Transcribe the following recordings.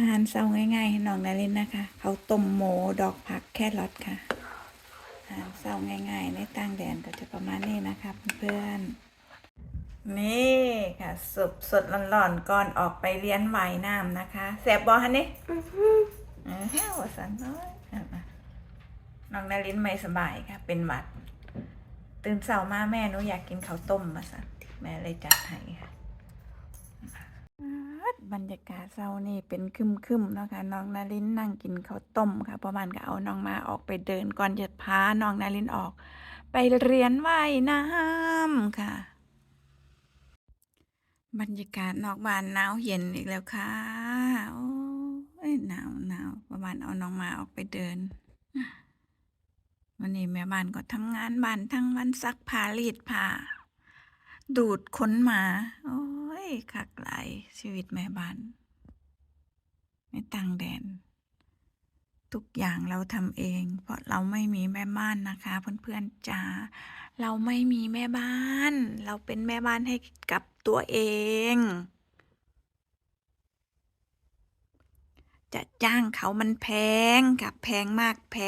อาหารเช้าง่ายๆให้น้องนารินนะคะ เขาต้มหมูดอกผักแครอทค่ะ อาหารเช้าง่ายๆ ในต่างแดนก็จะประมาณนี้นะคะเพื่อนๆ นี่ค่ะสุดสดๆร้อนๆก่อนออกไปเรียนว่ายน้ำนะคะแสบบอฮันนี่เออแห้วสันน้อยน้องนารินไม่สบายค่ะ เป็นหวัด ตื่นเช้ามาแม่หนูอยากกินข้าวต้มมาสันแม่เลยจัดให้ค่ะ บรรยากาศเช้านี่เป็นคึมๆเนาะค่ะน้องนารินนั่งกินข้าวต้มค่ะประมาณก็เอาน้องมาออกไปเดินก่อนจะพาน้องนารินออก ไปเรียนว่ายน้ำค่ะ บรรยากาศนอกบ้านหนาวเย็นอีกแล้วค่ะโอ้ยหนาวหนาวประมาณเอาน้องมาออกไปเดินวันนี้แม่บ้านก็ทำงานบ้านทั้งวันซักผ้ารีดผ้า ดูดขนหมา โอ้ยคักหลายชีวิตแม่บ้านไม่ต่างแดน ทุกอย่างเราทำเอง เพราะเราไม่มีแม่บ้านนะคะ เพื่อนๆจ๋าเราไม่มีแม่บ้าน เราเป็นแม่บ้านให้กับตัวเอง จะจ้างเขามันแพงค่ะแพงมากแพ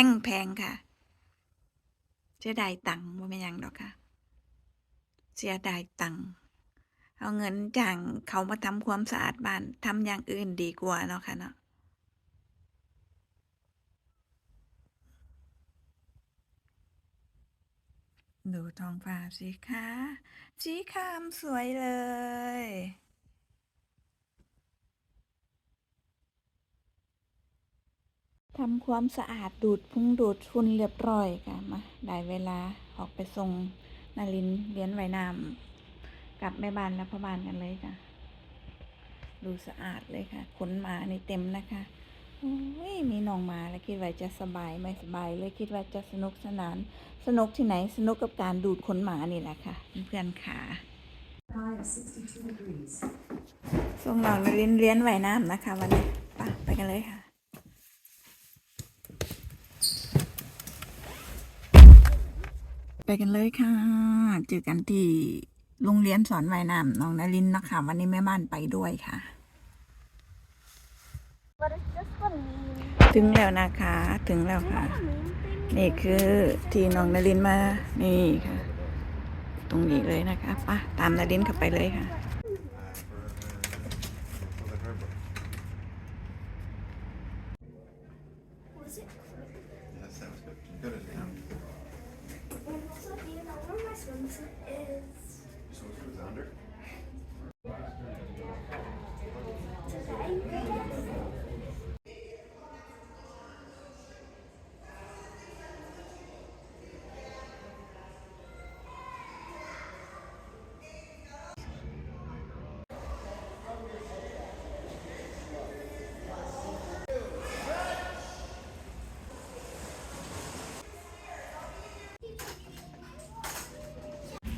ง แพงค่ะเสียดายตังค์ว่าไม่นยังดอกค่ะ เสียดายตังค์เอาเงินจางเขามาทำความสะอาดบ้านทำอย่างอื่นดีกว่าเนาะค่ะเนาะดูท้องฟ้าสิคะสีครามสวยเลย ทำความสะอาดดูดพุ่งดูดฝุ่นเรียบร้อยค่ะมา ได้เวลาออกไปส่ง นารินเลี้ยนไว้น้ำกับแม่บ้านและพ่อบ้านกันเลยจ้ะ ดูสะอาดเลยค่ะ ขนหมาในเต็มนะคะโอ้ยมีน้องหมาแล้วคิดว่าจะสบายไม่สบายเลยคิดว่าจะสนุกสนาน สนุกที่ไหนสนุกกับการดูดขนหมานี่แหละค่ะ เพื่อนๆค่ะ High of 62 degrees. ส่งน้องนารินเลี้ยนไว้น้ำนะคะ วันนี้ไปไปกันเลยค่ะ ไปกันเลยค่ะ เจอกันที่โรงเรียนสอนว่ายน้ำน้องนารินนะคะ วันนี้แม่บ้านไปด้วยค่ะ What does this one mean? ถึงแล้วนะคะ ถึงแล้วค่ะ นี่คือที่น้องนารินมา นี่ค่ะ ตรงนี้เลยนะคะไป้าตามนารินเข้าไปเลยค่ะ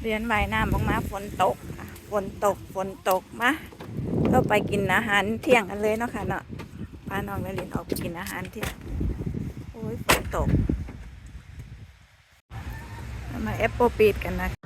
เรียนว่ายน้ำออกมาฝนตกฝนตกฝนตกมาก็ไปกินอาหารเที่ยงกันเลยเนาะค่ะเนาะพาน้องนักเรียนออกไปกินอาหารเที่ยงโอ้ยฝนตกมาแอปเปิลปีดกันนะ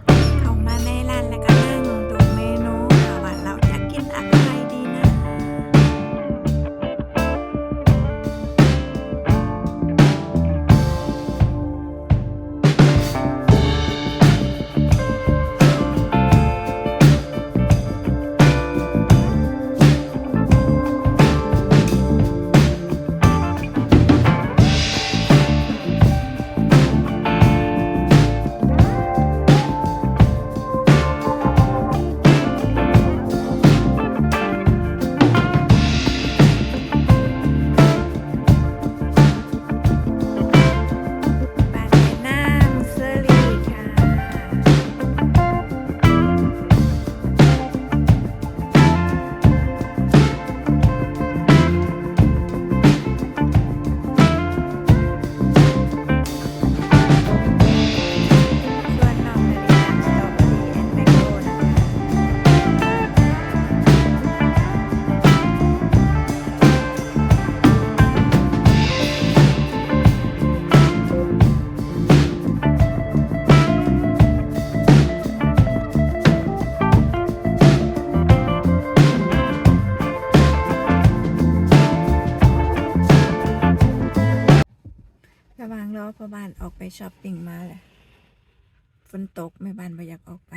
ช้อปปิ้งมาแหละฝนตกแม่บ้านบ่อยากออกไป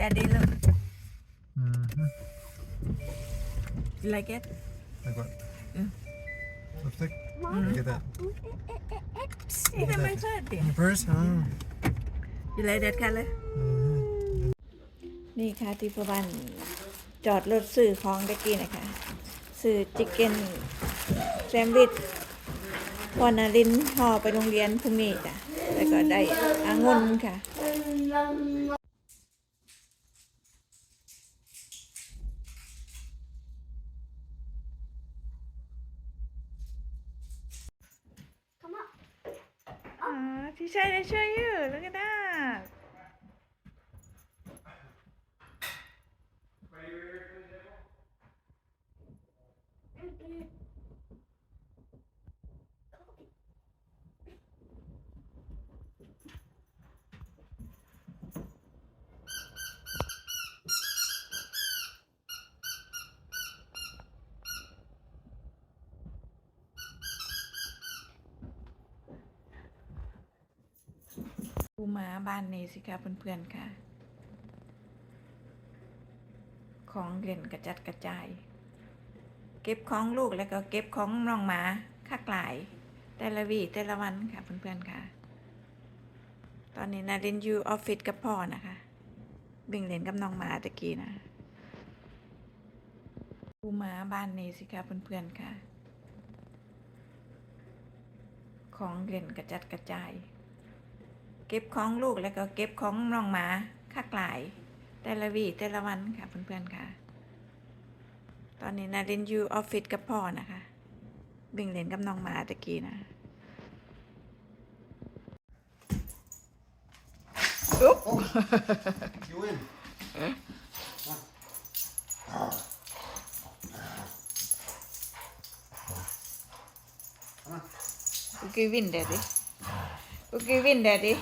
Daddy, look. Mm-hmm. You like it? Like what? Yeah. Lipstick? Look at that. It's my birthday. Your purse? Oh. You like that color? Mm-hmm. นี่ค่ะที่พ่อบ้านจอดรถซื้อของตะกี้นะคะซื้อชิคเก้นแซมวิชพอนารินห่อไปโรงเรียนพรุ่งนี้จ้ะแล้วก็ได้อางุ่นค่ะ Come up. อ๋อที่ใช่ได้ช่วยอยู่แล้วก็ได้ ดูหูมาบ้านนี้สิคะเพื่อนๆค่ะ ของเล่นกระจัดกระจาย เก็บของลูกแล้วก็เก็บของน้องหมาคักหลาย แต่ละวีแต่ละวันค่ะเพื่อนๆค่ะ ตอนนี้นาเรนอยู่ออฟฟิศกับพ่อนะคะบิ่งเล่นกับน้องหมาตะกี้นะดูหมาบ้านนี้สิคะเพื่อนๆค่ะ ของเล่นกระจัดกระจาย เก็บของลูกแล้วก็เก็บของน้องหมาคักหลาย แต่ละวีแต่ละวันค่ะเพื่อนๆค่ะ ตอนนี้นาเรนอยู่ออฟฟิศกับพ่อนะคะบิ่งเล่นกับน้องหมาตะกี้นะอุ๊บ You win. Okay, win, daddy. Okay, win, daddy.